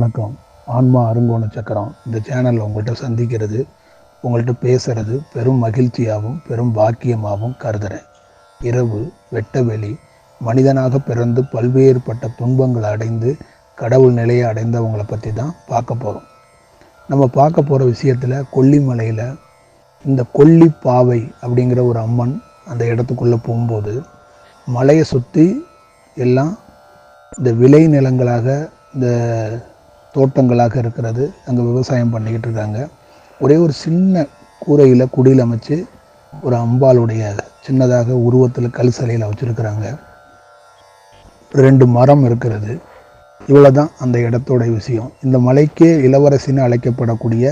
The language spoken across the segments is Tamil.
வணக்கம். ஆன்மா அருங்கோண சக்கரம். இந்த சேனலில் உங்கள்கிட்ட சந்திக்கிறது உங்கள்கிட்ட பேசுகிறது பெரும் மகிழ்ச்சியாகவும் பெரும் பாக்கியமாகவும் கருதுறேன். இரவு வெட்டவெளி மனிதனாக பிறந்து பல்வேறுபட்ட துன்பங்களை அடைந்து கடவுள் நிலையை அடைந்தவங்களை பற்றி தான் பார்க்க போகிறோம் நம்ம பார்க்க போகிற விஷயத்தில் கொல்லிமலையில் இந்த கொல்லி பாவை அப்படிங்கிற ஒரு அம்மன் அந்த இடத்துக்குள்ளே போகும்போது மலையை சுற்றி எல்லாம் இந்த விளை நிலங்களாக இந்த தோட்டங்களாக இருக்கிறது. அங்கே விவசாயம் பண்ணிக்கிட்டு இருக்காங்க. ஒரே ஒரு சின்ன கூரையில் குடியில் அமைச்சு ஒரு அம்பாளுடைய சின்னதாக உருவத்தில் கல் சிலையில் வச்சுருக்கிறாங்க. ரெண்டு மரம் இருக்கிறது. இவ்வளோ தான் அந்த இடத்தோட விஷயம். இந்த மலைக்கே இளவரசின்னு அழைக்கப்படக்கூடிய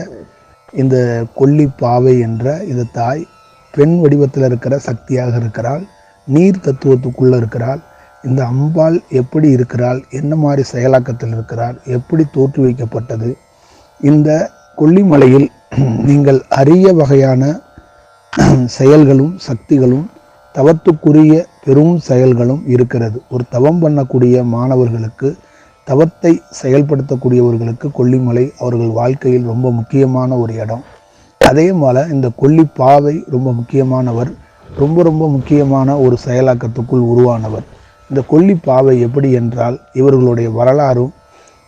இந்த கொல்லி பாவை என்ற இந்த தாய் பெண் வடிவத்தில் இருக்கிற சக்தியாக இருக்கிறாள். நீர் தத்துவத்துக்குள்ளே இருக்கிறாள். இந்த அம்பாள் எப்படி இருக்கிறாள் என்ன மாதிரி செயலாக்கத்தில் இருக்கிறாள் எப்படி தோற்றுவிக்கப்பட்டது இந்த கொல்லிமலையில் நீங்கள் அரிய வகையான செயல்களும் சக்திகளும் தவத்துக்குரிய பெரும் செயல்களும் இருக்கிறது. ஒரு தவம் பண்ணக்கூடிய மாணவர்களுக்கு தவத்தை செயல்படுத்தக்கூடியவர்களுக்கு கொல்லிமலை அவர்கள் வாழ்க்கையில் ரொம்ப முக்கியமான ஒரு இடம். அதே போல் இந்த கொல்லி பாவை ரொம்ப முக்கியமானவர் ரொம்ப ரொம்ப முக்கியமான ஒரு செயலாக்கத்துக்குள் உருவானவர். இந்த கொல்லி பாவை எப்படி என்றால் இவர்களுடைய வரலாறும்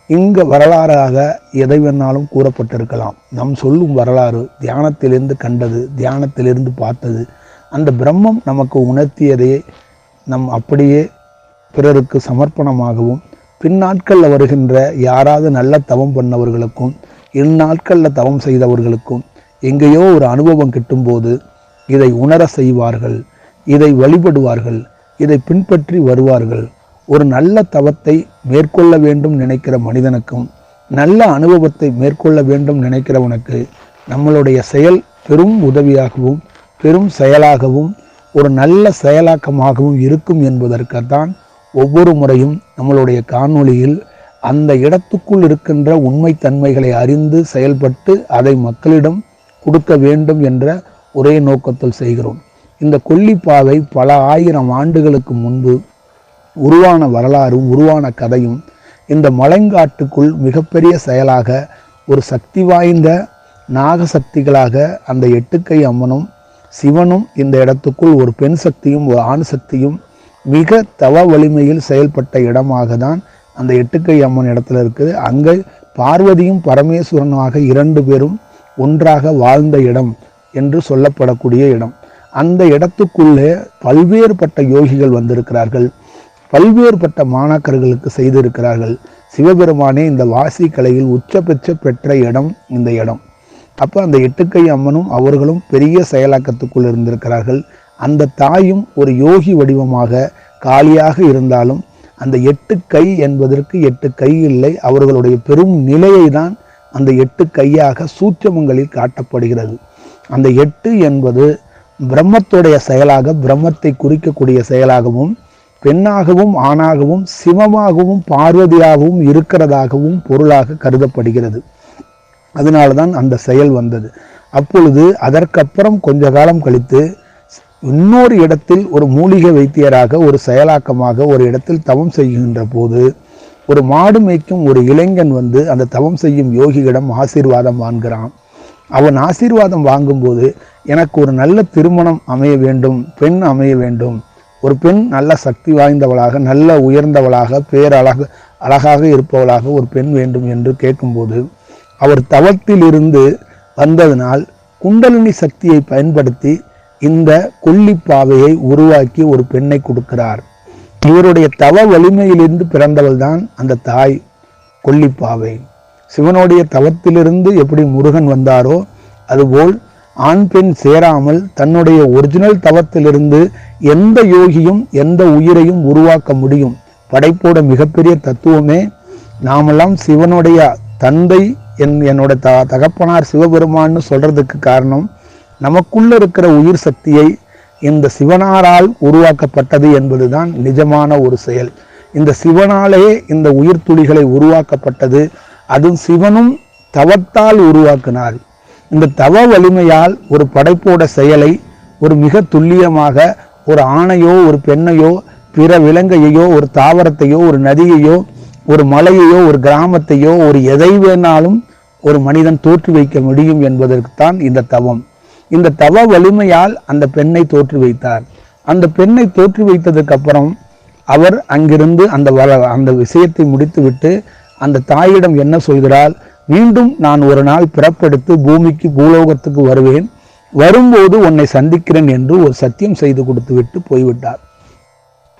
இங்கே வரலாறாக எதை வேணாலும் கூறப்பட்டிருக்கலாம். நம் சொல்லும் வரலாறு தியானத்திலிருந்து கண்டது தியானத்திலிருந்து பார்த்தது. அந்த பிரம்மம் நமக்கு உணர்த்தியதையே நம் அப்படியே பிறருக்கு சமர்ப்பணமாகவும் பின்னாட்களில் வருகின்ற யாராவது நல்ல தவம் பண்ணவர்களுக்கும் இந்நாட்களில் தவம் செய்தவர்களுக்கும் எங்கேயோ ஒரு அனுபவம் கிட்டும்போது இதை உணர செய்வார்கள் இதை வழிபடுவார்கள் இதை பின்பற்றி வருவார்கள். ஒரு நல்ல தவத்தை மேற்கொள்ள வேண்டும் நினைக்கிற மனிதனுக்கும் நல்ல அனுபவத்தை மேற்கொள்ள வேண்டும் நினைக்கிறவனுக்கு நம்மளுடைய செயல் பெரும் உதவியாகவும் பெரும் செயலாகவும் ஒரு நல்ல செயலாக்கமாகவும் இருக்கும் என்பதற்குத்தான் ஒவ்வொரு முறையும் நம்மளுடைய காணொளியில் அந்த இடத்துக்குள் இருக்கின்ற உண்மைத்தன்மைகளை அறிந்து செயல்பட்டு அதை மக்களிடம் கொடுக்க வேண்டும் என்ற ஒரே நோக்கத்தில் செய்கிறோம். இந்த கொல்லிப்பாதை பல ஆயிரம் ஆண்டுகளுக்கு முன்பு உருவான வரலாறும் உருவான கதையும் இந்த மலைங்காட்டுக்குள் மிகப்பெரிய செயலாக ஒரு சக்தி வாய்ந்த நாகசக்திகளாக அந்த எட்டுக்கை அம்மனும் சிவனும் இந்த இடத்துக்குள் ஒரு பெண் சக்தியும் ஒரு ஆண் சக்தியும் மிக தவ வலிமையில் செயல்பட்ட இடமாக தான் அந்த எட்டுக்கை அம்மன் இடத்துல இருக்குது. அங்கே பார்வதியும் பரமேஸ்வரனாக இரண்டு பேரும் ஒன்றாக வாழ்ந்த இடம் என்று சொல்லப்படக்கூடிய இடம். அந்த இடத்துக்குள்ளே பல்வேறுபட்ட யோகிகள் வந்திருக்கிறார்கள். பல்வேறுபட்ட மாணாக்கர்களுக்கு செய்திருக்கிறார்கள். சிவபெருமானே இந்த வாசி கலையில் உச்சபட்ச பெற்ற இடம் இந்த இடம். அப்போ அந்த எட்டுக்கை அம்மனும் அவர்களும் பெரிய செயலாக்கத்துக்குள் இருந்திருக்கிறார்கள். அந்த தாயும் ஒரு யோகி வடிவமாக காலியாக இருந்தாலும் அந்த எட்டு கை என்பதற்கு எட்டு கை இல்லை. அவர்களுடைய பெரும் நிலையை தான் அந்த எட்டு கையாக சூட்சமங்களில் காட்டப்படுகிறது. அந்த எட்டு என்பது பிரம்மத்துடைய செயலாக பிரம்மத்தை குறிக்கக்கூடிய செயலாகவும் பெண்ணாகவும் ஆணாகவும் சிவமாகவும் பார்வதியாகவும் இருக்கிறதாகவும் பொருளாக கருதப்படுகிறது. அதனால தான் அந்த செயல் வந்தது. அப்பொழுது அதற்கப்புறம் கொஞ்ச காலம் கழித்து இன்னொரு இடத்தில் ஒரு மூலிகை வைத்தியராக ஒரு செயலாக்கமாக ஒரு இடத்தில் தவம் செய்கின்ற போது ஒரு மாடு மேய்க்கும் ஒரு இளைஞன் வந்து அந்த தவம் செய்யும் யோகியிடம் ஆசீர்வாதம் வாங்குகிறான் அவன் ஆசீர்வாதம் வாங்கும்போது எனக்கு ஒரு நல்ல திருமணம் அமைய வேண்டும் பெண் அமைய வேண்டும். ஒரு பெண் நல்ல சக்தி வாய்ந்தவளாக நல்ல உயர்ந்தவளாக பேரழக அழகாக இருப்பவளாக ஒரு பெண் வேண்டும் என்று கேட்கும்போது அவர் தவத்திலிருந்து வந்ததனால் குண்டலினி சக்தியை பயன்படுத்தி இந்த கொல்லிப்பாவையை உருவாக்கி ஒரு பெண்ணை கொடுக்கிறார். இவருடைய தவ வலிமையிலிருந்து பிறந்தவள் தான் அந்த தாய் கொல்லிப்பாவை. சிவனுடைய தவத்திலிருந்து எப்படி முருகன் வந்தாரோ அதுபோல் ஆண் பெண் சேராமல் தன்னுடைய ஒரிஜினல் தவத்திலிருந்து எந்த யோகியும் எந்த உயிரையும் உருவாக்க முடியும். படைப்போட மிகப்பெரிய தத்துவமே நாமெல்லாம் சிவனுடைய தந்தை என் என்னோட த தகப்பனார் சிவபெருமான்னு சொல்கிறதுக்கு காரணம் நமக்குள்ள இருக்கிற உயிர் சக்தியை இந்த சிவனாரால் உருவாக்கப்பட்டது என்பதுதான் நிஜமான ஒரு செயல். இந்த சிவனாலே இந்த உயிர் துளிகளை உருவாக்கப்பட்டது அதுவும் சிவனும் தவத்தால் உருவாக்கினார். இந்த தவ வலிமையால் ஒரு படைப்போட செயலை ஒரு மிக துல்லியமாக ஒரு ஆணையோ ஒரு பெண்ணையோ பிற விலங்கையோ ஒரு தாவரத்தையோ ஒரு நதியையோ ஒரு மலையையோ ஒரு கிராமத்தையோ ஒரு எதை வேணாலும் ஒரு மனிதன் தோற்று வைக்க முடியும் என்பதற்குத்தான் இந்த தவம். இந்த தவ வலிமையால் அந்த பெண்ணை தோற்று வைத்தார். அந்த பெண்ணை தோற்று வைத்ததுக்கு அப்புறம் அவர் அங்கிருந்து அந்த வள அந்த விஷயத்தை முடித்துவிட்டு அந்த தாயிடம் என்ன சொல்கிறாள்? மீண்டும் நான் ஒரு நாள் பிறப்பெடுத்து பூமிக்கு பூலோகத்துக்கு வருவேன். வரும்போது உன்னை சந்திக்கிறேன் என்று ஒரு சத்தியம் செய்து கொடுத்து விட்டு போய்விட்டார்.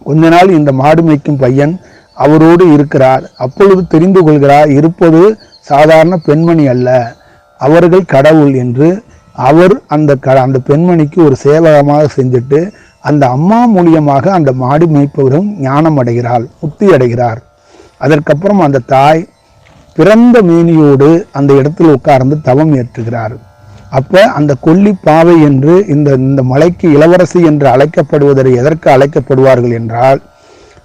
கொஞ்ச நாள் இந்த மாடு மேய்க்கும் பையன் அவரோடு இருக்கிறார். அப்பொழுது தெரிந்து கொள்கிறார் இருப்பது சாதாரண பெண்மணி அல்ல அவர்கள் கடவுள் என்று. அவர் அந்த க அந்த பெண்மணிக்கு ஒரு சேவகமாக செஞ்சுட்டு அந்த அம்மா மூலியமாக அந்த மாடு மேய்ப்பவரும் ஞானம் அடைகிறாள் முக்தி அடைகிறார் அதற்கப்புறம் அந்த தாய் பிறந்த மேனியோடு அந்த இடத்தில் உட்கார்ந்து தவம் ஏற்றுகிறார். அப்ப அந்த கொல்லி பாவை என்று இந்த இந்த மலைக்கு இளவரசி என்று அழைக்கப்படுவதை எதற்கு அழைக்கப்படுவார்கள் என்றால்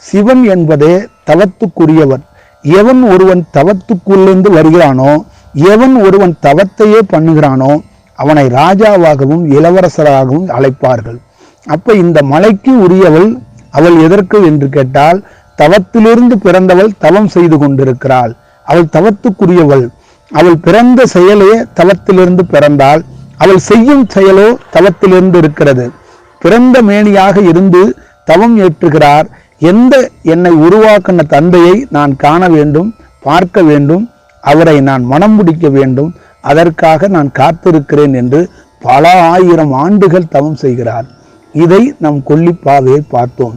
சிவன் என்பதே தவத்துக்குரியவர். எவன் ஒருவன் தவத்துக்குள்ளிருந்து வருகிறானோ எவன் ஒருவன் தவத்தையே பண்ணுகிறானோ அவனை ராஜாவாகவும் இளவரசராகவும் அழைப்பார்கள். அப்ப இந்த மலைக்கு உரியவள் அவள் எதற்கு என்று கேட்டால் தவத்திலிருந்து பிறந்தவள் தவம் செய்து கொண்டிருக்கிறாள். அவள் தவத்துக்குரியவள். அவள் பிறந்த செயலே தவத்திலிருந்து பிறந்தால் அவள் செய்யும் செயலோ தவத்திலிருந்து இருக்கிறது. பிறந்த மேனியாக இருந்து தவம் ஏற்றுகிறார். எந்த என்னை உருவாக்கின தந்தையை நான் காண வேண்டும் பார்க்க வேண்டும் அவரை நான் மனம் முடிக்க வேண்டும் அதற்காக நான் காத்திருக்கிறேன் என்று பல ஆயிரம் ஆண்டுகள் தவம் செய்கிறார். இதை நம் கொல்லிப்பாவையை பார்த்தோம்.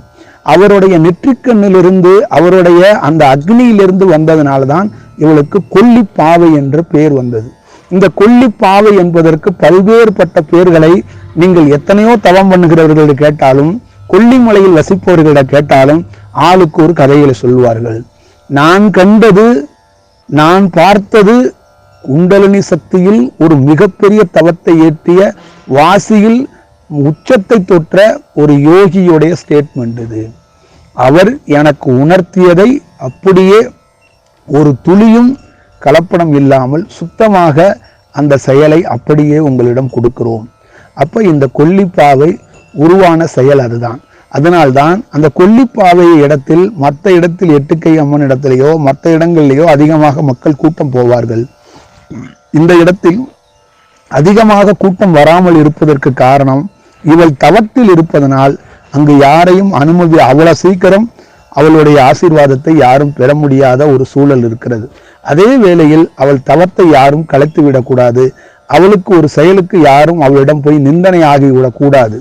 அவருடைய நெற்றிக்கண்ணிலிருந்து அவருடைய அந்த அக்னியிலிருந்து வந்ததுனால தான் இவளுக்கு கொல்லிப்பாவை என்ற பெயர் வந்தது. இந்த கொல்லிப்பாவை என்பதற்கு பல்வேறுபட்ட பெயர்களை நீங்கள் எத்தனையோ தவம் பண்ணுகிறவர்களிடம் கேட்டாலும் கொல்லிமலையில் வசிப்பவர்களிடம் கேட்டாலும் ஆளுக்கு ஒரு கதைகளை சொல்வார்கள் நான் கண்டது நான் பார்த்தது குண்டலினி சக்தியில் ஒரு மிகப்பெரிய தவத்தை ஏற்றிய வாசியில் உச்சத்தை தொற்ற ஒரு யோகியுடைய ஸ்டேட்மெண்ட் இது. அவர் எனக்கு உணர்த்தியதை அப்படியே ஒரு துளியும் கலப்படம் இல்லாமல் சுத்தமாக அந்த செயலை அப்படியே உங்களிடம் கொடுக்கிறோம். அப்ப இந்த கொல்லிப்பாவை உருவான செயல் அதுதான். அதனால்தான் அந்த கொல்லிப்பாவை இடத்தில் மற்ற இடத்தில் எட்டுக்கை அம்மன் இடத்திலேயோ மற்ற இடங்களிலேயோ அதிகமாக மக்கள் கூட்டம் போவார்கள். இந்த இடத்தில் அதிகமாக கூட்டம் வராமல் இருப்பதற்கு காரணம் இவள் தவத்தில் இருப்பதனால் அங்கு யாரையும் அனுமதி அவ்வளோ சீக்கிரம் அவளுடைய ஆசீர்வாதத்தை யாரும் பெற முடியாத ஒரு சூழல் இருக்கிறது. அதே வேளையில் அவள் தவத்தை யாரும் கலைத்து விடக்கூடாது. அவளுக்கு ஒரு செயலுக்கு யாரும் அவளிடம் போய் நிந்தனை ஆகிவிடக்கூடாது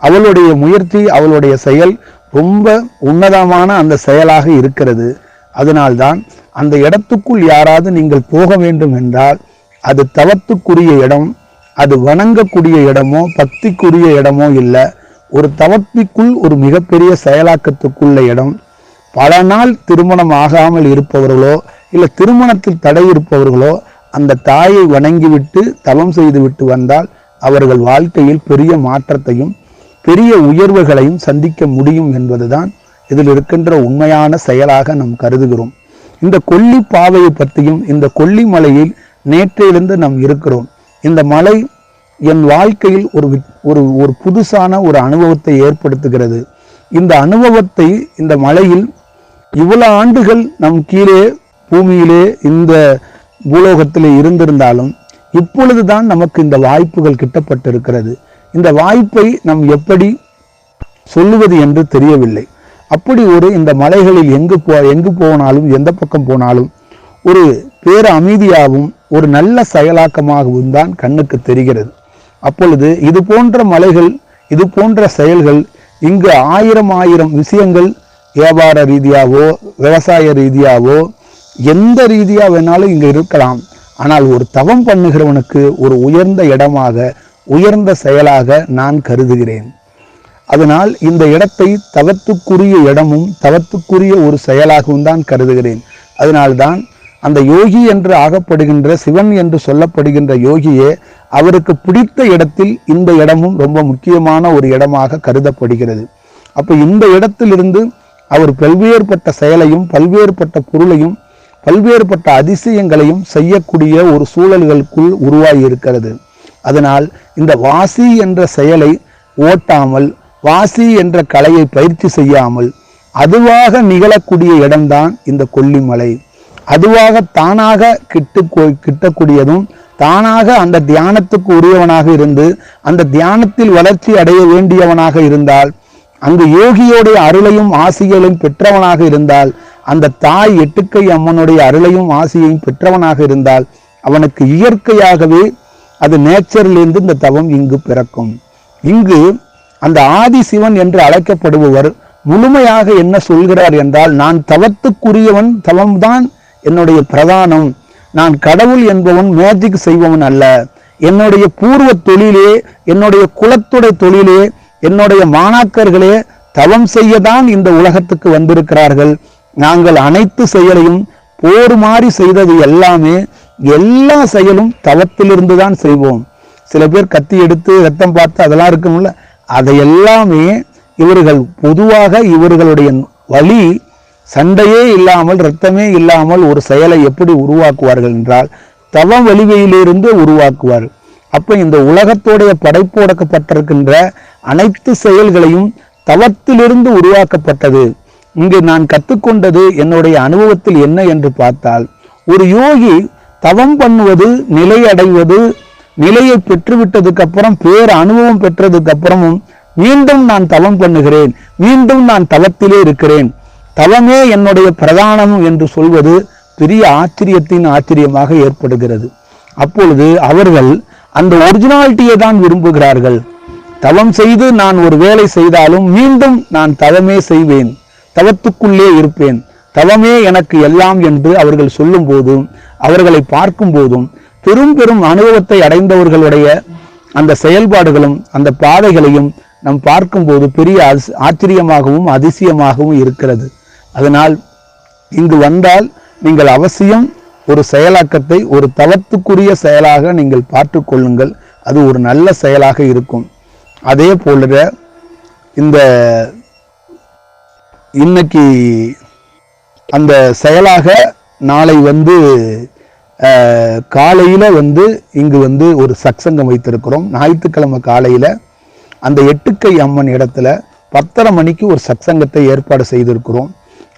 அவளுடைய முயற்சி அவளுடைய செயல் ரொம்ப உன்னதமான அந்த செயலாக இருக்கிறது. அதனால்தான் அந்த இடத்துக்குள் யாராவது நீங்கள் போக வேண்டும் என்றால் அது தவத்துக்குரிய இடம் அது வணங்கக்கூடிய இடமோ பக்திக்குரிய இடமோ இல்லை. ஒரு தவப்பிக்குள் ஒரு மிகப்பெரிய செயலாக்கத்துக்குள்ள இடம். பல நாள் திருமணம் ஆகாமல் இருப்பவர்களோ இல்லை திருமணத்தில் தடை இருப்பவர்களோ அந்த தாயை வணங்கிவிட்டு தவம் செய்துவிட்டு வந்தால் அவர்கள் வாழ்க்கையில் பெரிய மாற்றத்தையும் பெரிய உயர்வுகளையும் சந்திக்க முடியும் என்பதுதான் இதில் இருக்கின்ற உண்மையான செயலாக நாம் கருதுகிறோம். இந்த கொல்லி பாவையை பற்றியும் இந்த கொல்லி மலையில் நேற்றையிலிருந்து நாம் இருக்கிறோம். இந்த மலை என் வாழ்க்கையில் ஒரு ஒரு ஒரு புதுசான ஒரு அனுபவத்தை ஏற்படுத்துகிறது. இந்த அனுபவத்தை இந்த மலையில் இவ்வளோ ஆண்டுகள் நம் கீழே பூமியிலே இந்த பூலோகத்திலே இருந்திருந்தாலும் இப்பொழுதுதான் நமக்கு இந்த வாய்ப்புகள் கிட்டப்பட்டிருக்கிறது. இந்த வாய்ப்பை நாம் எப்படி சொல்லுவது என்று தெரியவில்லை. அப்படி ஒரு இந்த மலைகளில் எங்கு போ எங்கு போனாலும் எந்த பக்கம் போனாலும் ஒரு பேர அமைதியாகவும் ஒரு நல்ல செயலாக்கமாகவும் தான் கண்ணுக்கு தெரிகிறது. அப்பொழுது இது போன்ற மலைகள் இது போன்ற செயல்கள் இங்கு ஆயிரம் ஆயிரம் விஷயங்கள் வியாபார ரீதியாகவோ விவசாய ரீதியாகவோ எந்த ரீதியாக வேணாலும் இங்கே இருக்கலாம். ஆனால் ஒரு தவம் பண்ணுகிறவனுக்கு ஒரு உயர்ந்த இடமாக உயர்ந்த செயலாக நான் கருதுகிறேன். அதனால் இந்த இடத்தை தவத்துக்குரிய இடமும் தவத்துக்குரிய ஒரு செயலாகவும் தான் கருதுகிறேன். அதனால்தான் அந்த யோகி என்று ஆகப்படுகின்ற சிவன் என்று சொல்லப்படுகின்ற யோகியே அவருக்கு பிடித்த இடத்தில் இந்த இடமும் ரொம்ப முக்கியமான ஒரு இடமாக கருதப்படுகிறது. அப்போ இந்த இடத்திலிருந்து அவர் பல்வேறுபட்ட செயலையும் பல்வேறுபட்ட பொருளையும் பல்வேறுபட்ட அதிசயங்களையும் செய்யக்கூடிய ஒரு சூழல்களுக்குள் உருவாகி இருக்கிறது அதனால் இந்த வாசி என்ற செயலை ஓட்டாமல் வாசி என்ற கலையை பயிற்சி செய்யாமல் அதுவாக நிகழக்கூடிய இடம்தான் இந்த கொல்லிமலை. அதுவாக தானாக கிட்டு கிட்டக்கூடியதும் தானாக அந்த தியானத்துக்கு உரியவனாக இருந்து அந்த தியானத்தில் வளர்ச்சி அடைய வேண்டியவனாக இருந்தால் அங்கு யோகியோடைய அருளையும் ஆசிகளையும் பெற்றவனாக இருந்தால் அந்த தாய் எட்டுக்கை அம்மனுடைய அருளையும் ஆசியையும் பெற்றவனாக இருந்தால் அவனுக்கு இயற்கையாகவே அது நேச்சரிலிருந்து இந்த தவம் இங்கு பிறக்கும். இங்கு அந்த ஆதி சிவன் என்று அழைக்கப்படுபவர் முழுமையாக என்ன சொல்கிறார் என்றால் நான் தவத்துக்குரியவன் தவம்தான் என்னுடைய பிரதானம் நான் கடவுள் என்பவன் மேஜிக் செய்பவன் அல்ல. என்னுடைய பூர்வ தொழிலே என்னுடைய குலத்துடைய தொழிலே என்னுடைய மாணாக்கர்களே தவம் செய்யதான் இந்த உலகத்துக்கு வந்திருக்கிறார்கள். நாங்கள் அனைத்து செயலையும் போர் மாறி செய்தது எல்லாமே எல்லா செயலும் தவத்திலிருந்து தான் செய்வோம். சில பேர் கத்தி எடுத்து ரத்தம் பார்த்து அதெல்லாம் இருக்கும்ல அதை எல்லாமே இவர்கள் பொதுவாக இவர்களுடைய வழி சண்டையே இல்லாமல் இரத்தமே இல்லாமல் ஒரு செயலை எப்படி உருவாக்குவார்கள் என்றால் தவம் வலிமையிலிருந்து உருவாக்குவார். அப்போ இந்த உலகத்தோடைய படைப்போடக்கப்பட்டிருக்கின்ற அனைத்து செயல்களையும் தவத்திலிருந்து உருவாக்கப்பட்டது. இங்கு நான் கற்றுக்கொண்டது என்னுடைய அனுபவத்தில் என்ன என்று பார்த்தால் ஒரு யோகி தவம் பண்ணுவது நிலை அடைவது நிலையை பெற்றுவிட்டதுக்கு அப்புறம் பேர் அனுபவம் பெற்றதுக்கு அப்புறமும் மீண்டும் நான் தவம் பண்ணுகிறேன் மீண்டும் நான் தவத்திலே இருக்கிறேன். தவமே என்னுடைய பிரதானம் என்று சொல்வது பெரிய ஆச்சரியத்தின் ஆச்சரியமாக ஏற்படுகிறது. அப்பொழுது அவர்கள் அந்த ஒரிஜினாலிட்டியை தான் விரும்புகிறார்கள். தவம் செய்து நான் ஒரு வேலை செய்தாலும் மீண்டும் நான் தவமே செய்வேன். தவத்துக்குள்ளே இருப்பேன். தவமே எனக்கு எல்லாம் என்று அவர்கள் சொல்லும் போதும் அவர்களை பார்க்கும் போதும் பெரும் பெரும் அனுபவத்தை அடைந்தவர்களுடைய அந்த செயல்பாடுகளும் அந்த பாதைகளையும் நம் பார்க்கும்போது பெரிய ஆச்சரியமாகவும் அதிசயமாகவும் இருக்கிறது. அதனால் இங்கு வந்தால் நீங்கள் அவசியம் ஒரு செயலாக்கத்தை ஒரு தவத்துக்குரிய செயலாக நீங்கள் பார்த்து கொள்ளுங்கள். அது ஒரு நல்ல செயலாக இருக்கும். அதே போல இந்த இன்னைக்கு அந்த செயலாக நாளை வந்து காலையில் வந்து இங்கு வந்து ஒரு சக்சங்கம் வைத்திருக்கிறோம். ஞாயிற்றுக்கிழமை காலையில் அந்த எட்டுக்கை அம்மன் இடத்துல பத்தரை மணிக்கு ஒரு சக்சங்கத்தை ஏற்பாடு செய்திருக்கிறோம்.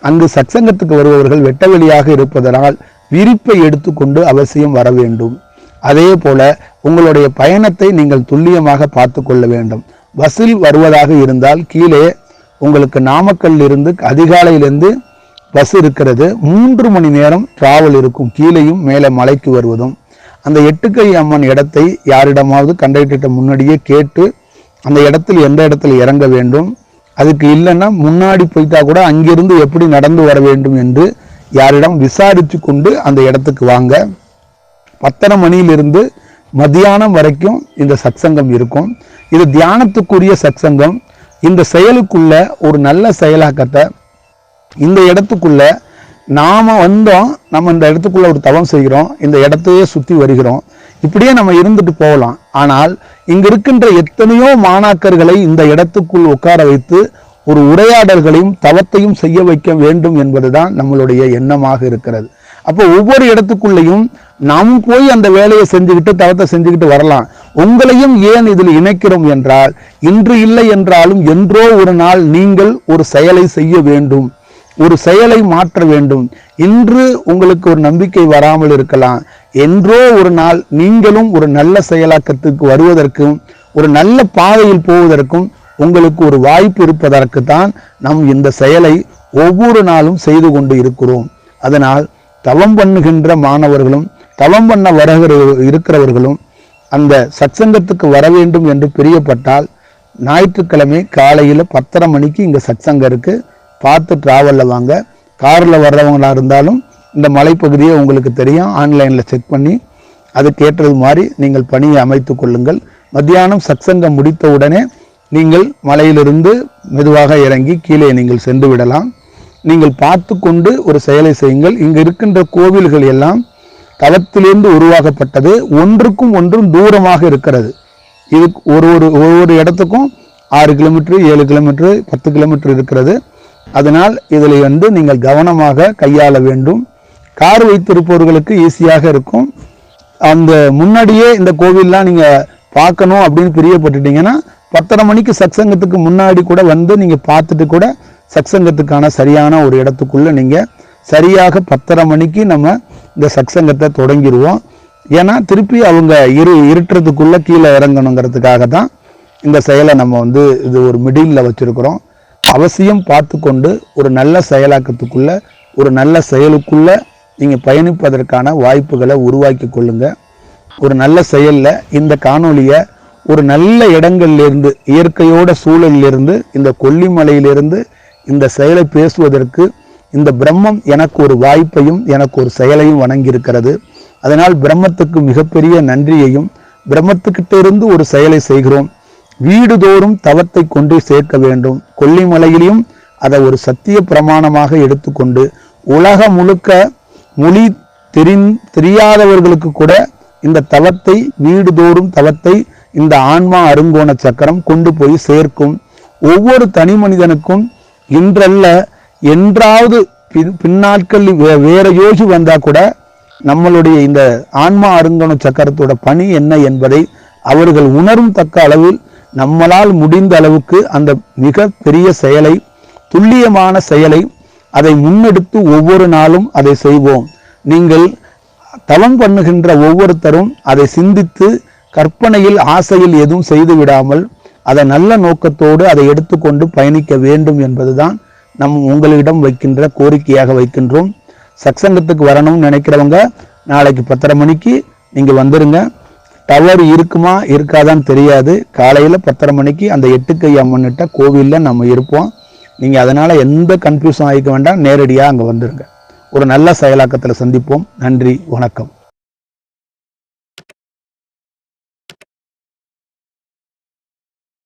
அங்கு சத்சங்கத்துக்கு வருபவர்கள் வெட்டவெளியாக இருப்பதனால் விரிப்பை எடுத்துக்கொண்டு அவசியம் வர வேண்டும். அதே போல உங்களுடைய பயணத்தை நீங்கள் துல்லியமாக பார்த்து கொள்ள வேண்டும். பஸ்ஸில் வருவதாக இருந்தால் கீழே உங்களுக்கு நாமக்கல் இருந்து அதிகாலையிலிருந்து பஸ் இருக்கிறது. மூன்று மணி நேரம் டிராவல் இருக்கும். கீழேயும் மேலே மலைக்கு வருவதும். அந்த எட்டுக்கை அம்மன் இடத்தை யாரிடமாவது கண்டக்டர்கிட்ட முன்னாடியே கேட்டு அந்த இடத்தில் எந்த இடத்தில் இறங்க வேண்டும். அதுக்கு இல்லைன்னா முன்னாடி போயிட்டா கூட அங்கிருந்து எப்படி நடந்து வர வேண்டும் என்று யாரிடம் விசாரித்து கொண்டு அந்த இடத்துக்கு வாங்க. பத்தரை மணியிலிருந்து மதியானம் வரைக்கும் இந்த சத்சங்கம் இருக்கும். இது தியானத்துக்குரிய சத்சங்கம். இந்த செயலுக்குள்ள ஒரு நல்ல செயலாக்கத்தை இந்த இடத்துக்குள்ள நாம் வந்தோம். நம்ம இந்த இடத்துக்குள்ள ஒரு தவம் செய்கிறோம். இந்த இடத்தையே சுற்றி வருகிறோம். இப்படியே நம்ம இருந்துட்டு போகலாம். ஆனால் இங்கு இருக்கின்ற எத்தனையோ மாணாக்கர்களை இந்த இடத்துக்குள் உட்கார வைத்து ஒரு உரையாடல்களையும் தவத்தையும் செய்ய வைக்க வேண்டும் என்பதுதான் நம்மளுடைய எண்ணமாக இருக்கிறது. அப்போ ஒவ்வொரு இடத்துக்குள்ளேயும் நாம் போய் அந்த வேலையை செஞ்சுக்கிட்டு தவத்தை செஞ்சுக்கிட்டு வரலாம். உங்களையும் ஏன் இதில் இணைக்கிறோம் என்றால் இன்று இல்லை என்றாலும் என்றோ ஒரு நாள் நீங்கள் ஒரு செயலை செய்ய வேண்டும். ஒரு செயலை மாற்ற வேண்டும். இன்று உங்களுக்கு ஒரு நம்பிக்கை வராமல் இருக்கலாம். என்றோ ஒரு நாள் நீங்களும் ஒரு நல்ல செயலாக்கத்துக்கு வருவதற்கும் ஒரு நல்ல பாதையில் போவதற்கும் உங்களுக்கு ஒரு வாய்ப்பு இருப்பதற்கு தான் நம் இந்த செயலை ஒவ்வொரு நாளும் செய்து கொண்டு இருக்கிறோம். அதனால் தவம் பண்ணுகின்ற மாணவர்களும் தவம் பண்ண வருகிற இருக்கிறவர்களும் அந்த சத்சங்கத்துக்கு வர வேண்டும் என்று பிரியப்பட்டால் ஞாயிற்றுக்கிழமை காலையில் பத்தரை மணிக்கு இங்கே சத்சங்கம் இருக்குது பார்த்து ட்ராவலில் வாங்க. காரில் வர்றவங்களாக இருந்தாலும் இந்த மலைப்பகுதியை உங்களுக்கு தெரியும். ஆன்லைனில் செக் பண்ணி அதுக்கேற்றது மாதிரி நீங்கள் பணியை அமைத்து கொள்ளுங்கள். மத்தியானம் சத்சங்கம் முடித்த உடனே நீங்கள் மலையிலிருந்து மெதுவாக இறங்கி கீழே நீங்கள் சென்று விடலாம். நீங்கள் பார்த்து கொண்டு ஒரு செயலை செய்யுங்கள். இங்கு இருக்கின்ற கோவில்கள் எல்லாம் தளத்திலிருந்து உருவாக்கப்பட்டது. ஒன்றுக்கும் ஒன்றும் தூரமாக இருக்கிறது. இது ஒரு ஒரு ஒவ்வொரு இடத்துக்கும் ஆறு கிலோமீட்டர் ஏழு கிலோமீட்டர் பத்து கிலோமீட்டர் இருக்கிறது. அதனால் இதில் வந்து நீங்கள் கவனமாக கையாள வேண்டும். கார் வைத்திருப்பவர்களுக்கு ஈஸியாக இருக்கும். அந்த முன்னாடியே இந்த கோவில்லாம் நீங்கள் பார்க்கணும் அப்படின்னு பிரியப்பட்டுட்டீங்கன்னா பத்தரை மணிக்கு சத்சங்கத்துக்கு முன்னாடி கூட வந்து நீங்கள் பார்த்துட்டு கூட சத்சங்கத்துக்கான சரியான ஒரு இடத்துக்குள்ளே நீங்கள் சரியாக பத்தரை மணிக்கு நம்ம இந்த சத்சங்கத்தை தொடங்கிடுவோம் ஏன்னா திருப்பி அவங்க இரு இருட்டுறதுக்குள்ளே கீழே இறங்கணுங்கிறதுக்காக தான் இந்த செயலை நம்ம வந்து இது ஒரு மிடிலில் வச்சுருக்குறோம். அவசியம் பார்த்து கொண்டு ஒரு நல்ல செயலாக்கத்துக்குள்ள ஒரு நல்ல செயலுக்குள்ள நீங்கள் பயணிப்பதற்கான வாய்ப்புகளை உருவாக்கி கொள்ளுங்க. ஒரு நல்ல செயலில் இந்த காணொளியை ஒரு நல்ல இடங்கள்லேருந்து இயற்கையோட சூழலிலிருந்து இந்த கொல்லிமலையிலிருந்து இந்த செயலை பேசுவதற்கு இந்த பிரம்மம் எனக்கு ஒரு வாய்ப்பையும் எனக்கு ஒரு செயலையும் வணங்கியிருக்கிறது. அதனால் பிரம்மத்துக்கு மிகப்பெரிய நன்றியையும் பிரம்மத்துக்கிட்ட இருந்து ஒரு செயலை செய்கிறோம். வீடுதோறும் தவத்தை கொண்டு சேர்க்க வேண்டும். கொல்லிமலையிலும் அதை ஒரு சத்திய பிரமாணமாக எடுத்துக்கொண்டு உலகம் முழுக்க மொழி தெரிந் தெரியாதவர்களுக்கு கூட இந்த தவத்தை வீடுதோறும் தவத்தை இந்த ஆன்மா அருங்கோண சக்கரம் கொண்டு போய் சேர்க்கும். ஒவ்வொரு தனி மனிதனுக்கும் இன்றல்ல என்றாவது பின் பின்னாட்கள் வே- வேற யோசி வந்தா கூட நம்மளுடைய இந்த ஆன்மா அருங்கோண சக்கரத்தோட பணி என்ன என்பதை அவர்கள் உணரும் தக்க அளவில் நம்மளால் முடிந்த அளவுக்கு அந்த மிக பெரிய செயலை துல்லியமான செயலை அதை முன்னெடுத்து ஒவ்வொரு நாளும் அதை செய்வோம். நீங்கள் தவம் பண்ணுகின்ற ஒவ்வொருத்தரும் அதை சிந்தித்து கற்பனையில் ஆசையில் எதுவும் செய்து விடாமல் அதை நல்ல நோக்கத்தோடு அதை எடுத்துக்கொண்டு பயணிக்க வேண்டும் என்பதுதான் நம் உங்களிடம் வைக்கின்ற கோரிக்கையாக வைக்கின்றோம். சத்சங்கத்துக்கு வரணும்னு நினைக்கிறவங்க நாளைக்கு பத்தரை மணிக்கு நீங்கள் வந்துருங்க. டவர் இருக்குமா இருக்காதான்னு தெரியாது. காலையில் பத்தரை மணிக்கு அந்த எட்டுக்கை அம்மன்கிட்ட கோவில்ல நம்ம இருப்போம். நீங்கள் அதனால் எந்த கன்ஃபியூஷன் ஆகிக்க வேண்டாம் நேரடியாக அங்கே வந்துடுங்க ஒரு நல்ல செயலாக்கத்தில் சந்திப்போம். நன்றி வணக்கம்.